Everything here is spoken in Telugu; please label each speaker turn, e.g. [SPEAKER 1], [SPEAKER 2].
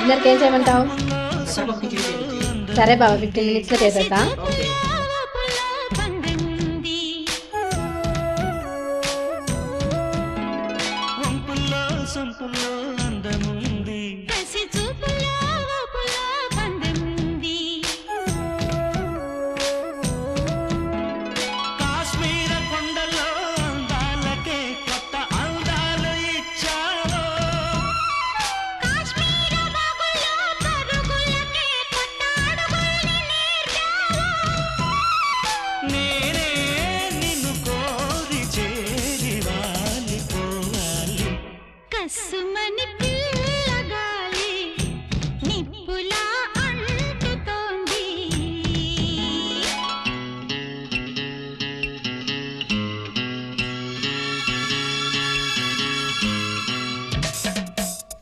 [SPEAKER 1] డిన్నర్కి ఏం చేయమంటావు? సరే బాబా ఫిఫ్టీన్ మినిట్స్లో చేసేస్తా
[SPEAKER 2] అందము सुमन की